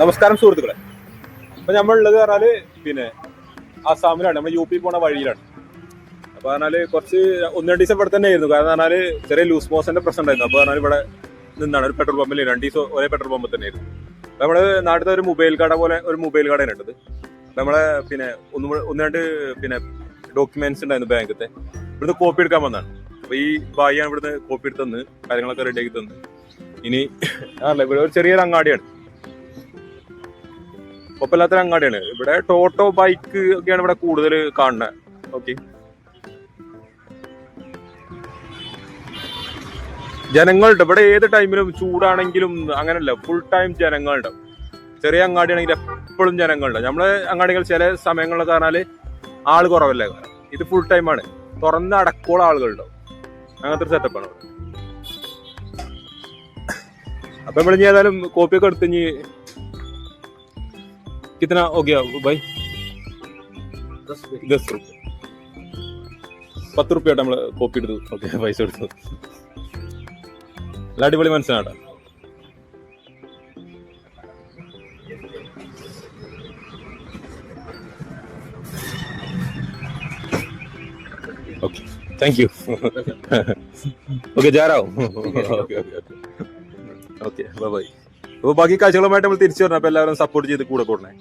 നമസ്കാരം സുഹൃത്തുക്കളെ. അപ്പൊ നമ്മളുള്ളത് പറഞ്ഞാൽ പിന്നെ ആസാമിലാണ്. നമ്മൾ യു പി പോണ വഴിയിലാണ്. അപ്പൊ പറഞ്ഞാൽ കുറച്ച് ഒന്ന് രണ്ട് ദിവസം ഇവിടെ തന്നെ ആയിരുന്നു. കാരണം പറഞ്ഞാൽ ചെറിയ ലൂസ് മോസന്റെ പ്രശ്നം ഉണ്ടായിരുന്നു. അപ്പൊ പറഞ്ഞാൽ ഇവിടെ നിന്നാണ്. ഒരു പെട്രോൾ പമ്പിൽ രണ്ട് ദിവസം ഒരേ പെട്രോൾ പമ്പിൽ തന്നെ ആയിരുന്നു. നമ്മൾ നാട്ടിലത്തെ ഒരു മൊബൈൽ കട പോലെ ഒരു മൊബൈൽ കടയാണ് ഉണ്ടത് നമ്മളെ പിന്നെ ഒന്ന് ഒന്ന് രണ്ട് പിന്നെ ഡോക്യുമെന്റ്സ് ഉണ്ടായിരുന്നു ബാങ്കത്തെ ഇവിടുന്ന് കോപ്പി എടുക്കാൻ വന്നാണ്. അപ്പൊ ഈ ഭായിയാണ് ഇവിടുന്ന് കോപ്പി എടുത്ത് തന്ന് കാര്യങ്ങളൊക്കെ റെഡിയാക്കി തന്ന്. ഇനി അല്ല ഇവിടെ ഒരു ചെറിയൊരു അങ്ങാടിയാണ്. കുഴപ്പമില്ലാത്തൊരു അങ്ങാടിയാണ് ഇവിടെ ടോട്ടോ ബൈക്ക് ഒക്കെയാണ് ഇവിടെ കൂടുതൽ കാണുന്നത് ഓക്കെ ജനങ്ങളുണ്ട്. ഇവിടെ ഏത് ടൈമിലും ചൂടാണെങ്കിലും അങ്ങനല്ല. ഫുൾ ടൈം ജനങ്ങളുണ്ട്. ചെറിയ അങ്ങാടിയാണെങ്കിൽ എപ്പോഴും ജനങ്ങളുണ്ട്. നമ്മളെ അങ്ങാടികൾ ചില സമയങ്ങളിലൊക്കെ പറഞ്ഞാൽ ആൾ കുറവല്ലേ? ഇത് ഫുൾ ടൈമാണ് തുറന്ന് അടക്കോളം ആളുകളുണ്ടാവും. അങ്ങനത്തെ ഒരു സെറ്റപ്പാണ് ഇവിടെ അപ്പൊ നമ്മൾ ഇനി ഏതായാലും കോപ്പിയൊക്കെ എടുത്ത് ഇനി कितना हो गया भाई ദസ് റുപ്യ പത്ത് റുപ്യ നമ്മള് കോപ്പി എടുത്തു ഓക്കെ പൈസ എടുത്തു നല്ല അടിപൊളി മനസ്സിലാട്ടോ okay thank you okay ജാറാവും okay okay okay okay bye അപ്പോൾ ബാക്കി കാഴ്ചകളുമായിട്ട് നമ്മൾ തിരിച്ചു വരണം അപ്പോൾ എല്ലാവരും സപ്പോർട്ട് ചെയ്ത് കൂടെ കൂടണേ